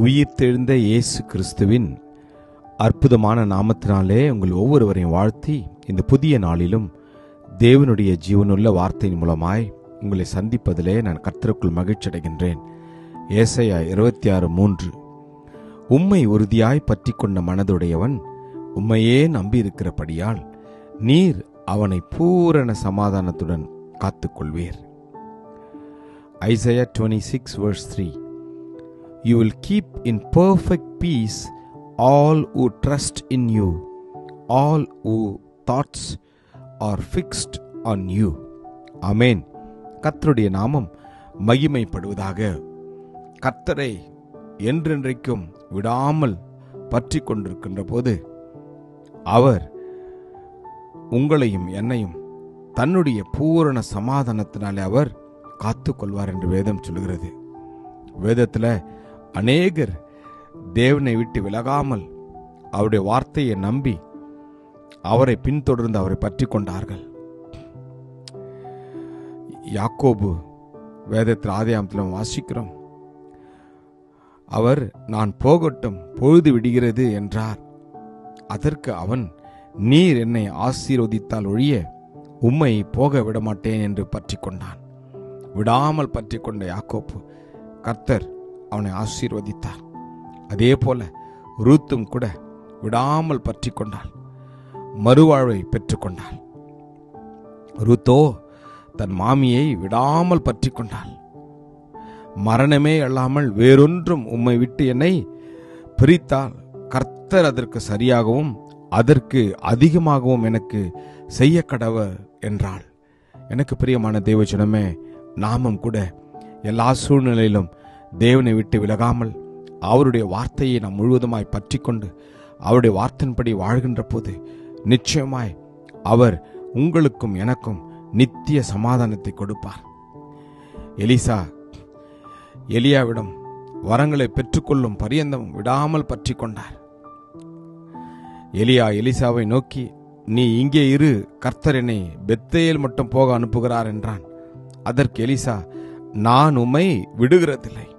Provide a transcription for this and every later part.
உயிர்த்தெழுந்த இயேசு கிறிஸ்துவின் அற்புதமான நாமத்தினாலே உங்கள் ஒவ்வொருவரையும் வாழ்த்தி இந்த புதிய நாளிலும் தேவனுடைய ஜீவனுள்ள வார்த்தையின் மூலமாய் உங்களை சந்திப்பதிலே நான் கர்த்தருக்குள் மகிழ்ச்சி அடைகின்றேன். ஏசையா இருபத்தி ஆறு மூன்று. உம்மை உறுதியாய் பற்றி கொண்ட மனதுடையவன் உம்மையே நம்பியிருக்கிறபடியால் நீர் அவனை பூரண சமாதானத்துடன் காத்துக்கொள்வீர். Isaiah twenty six verse three you will keep in perfect peace all who trust in you all who thoughts are fixed on you amen கர்த்தருடைய நாமம் மகிமைப்படுவதாக. கர்த்தரை என்றென்றைக்கும் விடாமல் பற்றி கொண்டிருக்கின்ற போது அவர் உங்களையும் என்னையும் தன்னுடைய பூரண சமாதானத்தினாலே அவர் காத்துக்கொள்வார் என்று வேதம் சொல்கிறது வேதத்தில் அநேகர் தேவனை விட்டு விலகாமல் அவருடைய வார்த்தையை நம்பி அவரை பின்தொடர்ந்து அவரை பற்றி கொண்டார்கள் யாக்கோபு வேதத்தில் ஆதியாமத்தில் வாசிக்கிறோம். அவர் நான் போகட்டும் பொழுது விடுகிறது என்றார். அதற்கு அவன் நீர் என்னை ஆசீர்வதித்தால் ஒழிய உம்மை போக விடமாட்டேன் என்று பற்றி கொண்டான் விடாமல் பற்றி கொண்ட யாக்கோப்பு கர்த்தர் அவனை ஆசீர்வதித்தார். அதே போல ரூத்தும் கூட விடாமல் பற்றி கொண்டாள் மறுவாழ்வை பெற்றுக்கொண்டாள். ரூத்தோ தன் மாமியை விடாமல் பற்றி கொண்டாள் மரணமே அல்லாமல் வேறொன்றும் உம்மை விட்டு என்னை பிரித்தால் கர்த்தர் அதற்கு சரியாகவும் அதற்கு அதிகமாகவும் எனக்கு செய்ய கடவர் என்றாள். எனக்கு பிரியமான தேவஜனமே நாமும் கூட எல்லா சூழ்நிலையிலும் தேவனை விட்டு விலகாமல் அவருடைய வார்த்தையை நாம் முழுவதுமாய் பற்றி கொண்டு அவருடைய வார்த்தையின்படி வாழ்கின்ற போது நிச்சயமாய் அவர் உங்களுக்கும் எனக்கும் நித்திய சமாதானத்தை கொடுப்பார். எலிசா எலியாவிடம் வரங்களை பெற்றுக்கொள்ளும் பரியந்தம் விடாமல் பற்றி கொண்டார் எலியா எலிசாவை நோக்கி நீ இங்கே இரு கர்த்தர் என்னை மட்டும் போக அனுப்புகிறார் என்றான். அதற்கு எலிசா நான் உம்மை விடுகிறதில்லை.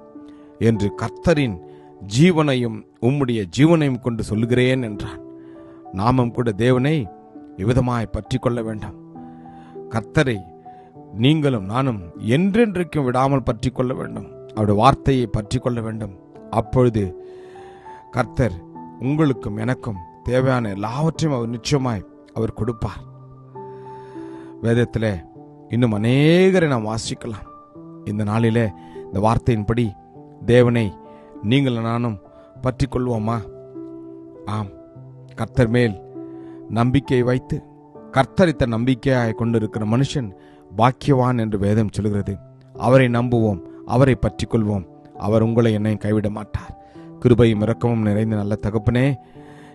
என்று கர்த்தரின் ஜீவனையும் உம்முடைய ஜீவனையும் கொண்டு சொல்லுகிறேன் என்றான். நாமும் கூட தேவனை இவ்விதமாய் பற்றி கொள்ள வேண்டாம். கர்த்தரை நீங்களும் நானும் என்றென்றைக்கும் விடாமல் பற்றி கொள்ள வேண்டும். அவருடைய வார்த்தையை பற்றி கொள்ள வேண்டும். அப்பொழுது கர்த்தர் உங்களுக்கும் எனக்கும் தேவையான எல்லாவற்றையும் அவர் நிச்சயமாய் அவர் கொடுப்பார். வேதத்தில் இன்னும் அநேகரை நாம் வாசிக்கலாம். இந்த நாளிலே இந்த வார்த்தையின்படி தேவனை நீங்கள் நானும் பற்றி கொள்வோமா ஆம் கர்த்தர் மேல் நம்பிக்கை வைத்து கர்த்தரித்த நம்பிக்கையாக கொண்டிருக்கிற மனுஷன் பாக்கியவான் என்று வேதம் சொல்கிறது. அவரை நம்புவோம் அவரை பற்றி கொள்வோம் அவர் உங்களை என்னை கைவிட மாட்டார். கிருபையும் இறக்கமும் நிறைந்த நல்ல தகப்பனே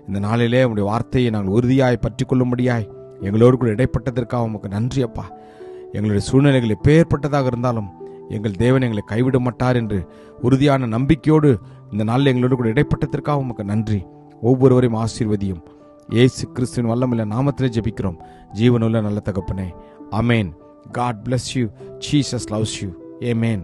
இந்த நாளிலே உங்களுடைய வார்த்தையை நாங்கள் உறுதியாய் பற்றி கொள்ளும்படியாய் எங்களோடு கூட இடைப்பட்டதற்காக உமக்கு நன்றி அப்பா. எங்களுடைய சூழ்நிலைகள் எப்பேற்பட்டதாக இருந்தாலும் எங்கள் தேவன் எங்களை கைவிட மாட்டார் என்று உறுதியான நம்பிக்கையோடு இந்த நாளில் எங்களோடு கூட இடைப்பட்டதற்காக உமக்கு நன்றி. ஒவ்வொருவரையும் ஆசீர்வதியும். ஏசு கிறிஸ்துவின் வல்லமில்ல நாமத்திலே ஜெபிக்கிறோம். ஜீவனுள்ள நல்ல தகப்பனே. Amen God bless you Jesus loves you amen